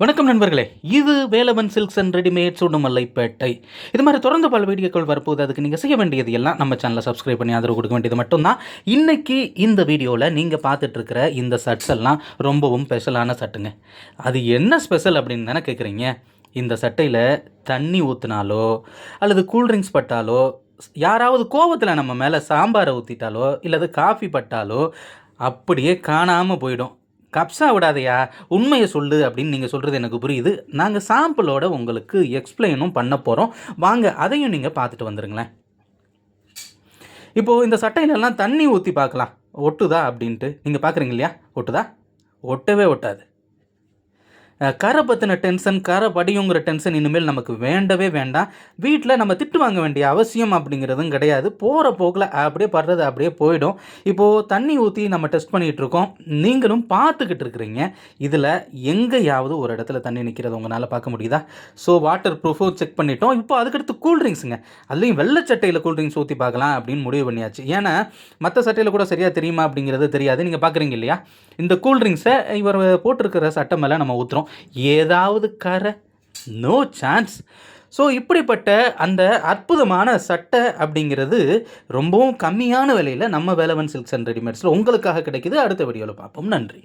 வணக்கம் நண்பர்களே. இது வேலவன் சில்க்ஸ் அண்ட் ரெடிமேட் சுடுமல்லைப்பேட்டை இது மாதிரி தொடர்ந்து பல வீடியோக்கள் வரப்போது அதுக்கு நீங்கள் செய்ய வேண்டியது எல்லாம் நம்ம சேனலை சப்ஸ்கிரைப் பண்ணி ஆதரவு கொடுக்க வேண்டியது மட்டும்தான். இன்னைக்கு இந்த வீடியோவில் நீங்கள் பார்த்துட்டு இருக்கிற இந்த சட்ஸ் எல்லாம் ரொம்பவும் ஸ்பெஷலான சட்டுங்க அது என்ன ஸ்பெஷல் அப்படின்னு தானே கேட்குறீங்க இந்த சட்டையில் தண்ணி ஊற்றினாலோ அல்லது கூல்ட்ரிங்க்ஸ் பட்டாலோ யாராவது கோவத்தில் நம்ம மேலே சாம்பாரை ஊற்றிட்டாலோ இல்லது காஃபி பட்டாலோ அப்படியே காணாமல் போயிடும். கப்ஸா விடாதையா உண்மையை சொல்லு அப்படின்னு நீங்கள் சொல்கிறது எனக்கு புரியுது. நாங்கள் சாம்பிளோட உங்களுக்கு எக்ஸ்பிளைனும் பண்ண போகிறோம் வாங்க அதையும் நீங்கள் பார்த்துட்டு வந்துருங்களேன். இப்போது இந்த சட்டையிலெல்லாம் தண்ணி ஊற்றி பார்க்கலாம். ஒட்டுதா அப்படின்ட்டு. நீங்கள் பார்க்குறீங்க இல்லையா? ஒட்டுதா? ஒட்டவே ஒட்டாது. கரை பற்றின டென்ஷன் கரை படியுங்கிற டென்ஷன் இனிமேல் நமக்கு வேண்டவே வேண்டாம். வீட்டில் நம்ம திட்டு வாங்க வேண்டிய அவசியம் அப்படிங்கிறதும் கிடையாது. போகிற போக்கில் அப்படியே படுறது அப்படியே போயிடும். இப்போது தண்ணி ஊற்றி நம்ம டெஸ்ட் பண்ணிகிட்டு இருக்கோம். நீங்களும் பார்த்துக்கிட்டு இருக்கிறீங்க. இதில் எங்கேயாவது ஒரு இடத்துல தண்ணி நிற்கிறது உங்களால் பார்க்க முடியுதா? ஸோ வாட்டர் ப்ரூஃபும் செக் பண்ணிட்டோம். இப்போ அதுக்கடுத்து கூல்ட்ரிங்க்ஸுங்க அதுலேயும் வெள்ளை சட்டையில் கூல்ட்ரிங்க்ஸ் ஊற்றி பார்க்கலாம் அப்படின்னு முடிவு பண்ணியாச்சு. ஏன்னா மற்ற சட்டையில் கூட சரியாக தெரியுமா அப்படிங்கிறது தெரியாது. நீங்கள் பார்க்குறீங்க இல்லையா? இந்த கூல்ட்ரிங்க்ஸை இவர் போட்டிருக்கிற சட்டை மேலே நம்ம ஊற்றுறோம் ஏதாவது கரை? நோ சான்ஸ் ஸோ இப்படிப்பட்ட அந்த அற்புதமான சட்டை அப்படிங்கிறது ரொம்பவும் கம்மியான விலையில் நம்ம வேலவன் சில்க்ஸ் அண்ட் ரெடிமேட்ஸில் உங்களுக்காக கிடைக்கிது. அடுத்த வீடியோவில் பார்ப்போம். நன்றி.